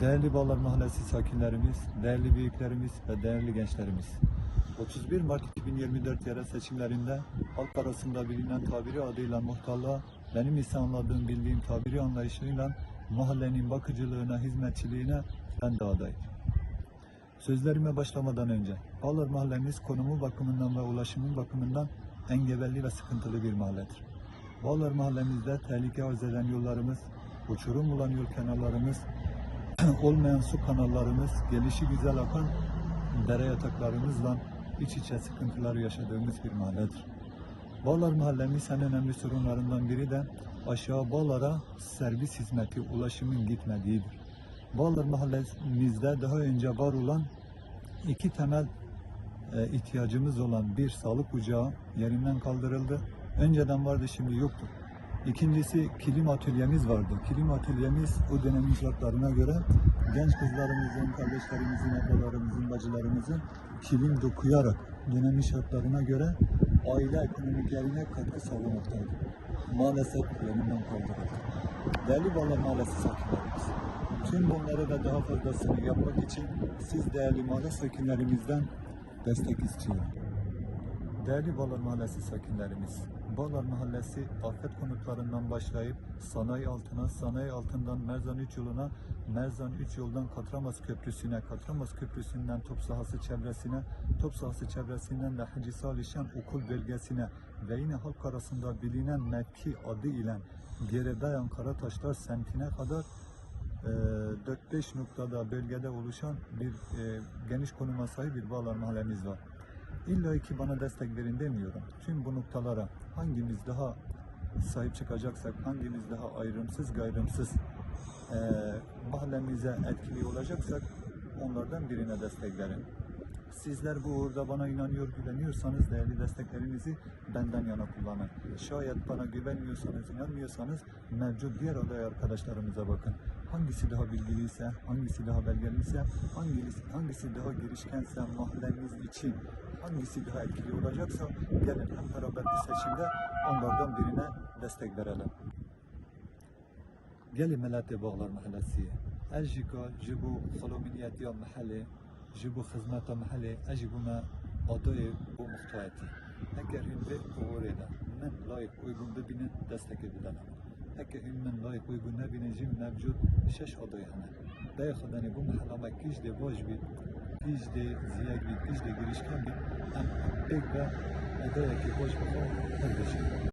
Değerli Bağlar Mahallesi sakinlerimiz, değerli büyüklerimiz ve değerli gençlerimiz. 31 Mart 2024 yerel seçimlerinde halk arasında bilinen tabiri adıyla muhtarlığa, benim ise anladığım bildiğim tabiri anlayışıyla mahallenin bakıcılığına, hizmetçiliğine ben de adayım. Sözlerime başlamadan önce, Bağlar Mahallemiz konumu bakımından ve ulaşımı bakımından engebelli ve sıkıntılı bir mahalledir. Bağlar Mahallemizde tehlike arz eden yollarımız, uçurum olan yol kenarlarımız, olmayan su kanallarımız, gelişi güzel akan dere yataklarımızla iç içe sıkıntılar yaşadığımız bir mahalledir. Bağlar Mahallemiz en önemli sorunlarından biri de aşağı Bağlar'a servis hizmeti ulaşımın gitmediğidir. Bağlar Mahallemizde daha önce var olan iki temel e, ihtiyacımız olan bir sağlık ocağı yerinden kaldırıldı. Önceden vardı şimdi yoktu. İkincisi kilim atölyemiz vardı. Kilim atölyemiz o dönemin şartlarına göre genç kızlarımızın, kardeşlerimizin, ablalarımızın, bacılarımızın kilim dokuyarak dönemin şartlarına göre aile ekonomiklerine katkı sağlamaktaydı. Maalesef yerinden kaldırıldı. Değerli Bağlar Mahallesi sakinlerimiz, tüm bunları ve daha fazlasını yapmak için siz değerli mahalle sakinlerimizden destek istiyorum. Değerli Bağlar Mahallesi sakinlerimiz, Bağlar Mahallesi afet konutlarından başlayıp sanayi altına, sanayi altından Merzan 3 yoluna, Merzan 3 yoldan Katramaz Köprüsü'ne, Katramaz Köprüsü'nden top sahası çevresine, top sahası çevresinden de Hacı Salişan okul bölgesine ve yine halk arasında bilinen mevki adı ile Geredayan Karataşlar semtine kadar e, 4-5 noktada bölgede oluşan bir e, geniş konuma sahip bir Bağlar Mahallemiz var. İlla ki bana destek verin demiyorum. Tüm bu noktalara hangimiz daha sahip çıkacaksak, hangimiz daha ayrımsız gayrımsız eee mahallemize etkili olacaksak onlardan birine destek verin. Sizler bu uğurda bana inanıyor, güveniyorsanız değerli desteklerinizi benden yana kullanın. Şayet bana güvenmiyorsanız, inanmıyorsanız mevcut diğer aday arkadaşlarımıza bakın. Hangisi daha bilgiliyse, hangisi daha belgeliyse, hangisi, hangisi daha girişkense mahallemiz için, hangisi daha etkili olacaksa gelin hep beraber bir seçimde onlardan birine destek verelim. Gelin Melate Bağlar Mahallesi. Ejika jibu xalominiyeti mahalle, جبو خدمتا محلي اجبو ما قضايا بو مختواتي هكا هن بي قورينا من لايك ويقوم ببنن دستك بدنا هكا هن من لايك ويقوم نبنن جيم نبجود شش قضايا هنا. داي خداني بو محلا ما كيش دي واجب كيش دي زياج بي كيش دي جريش كان بي. أم بيك با قضايا كي واجب خواه هكذا شيء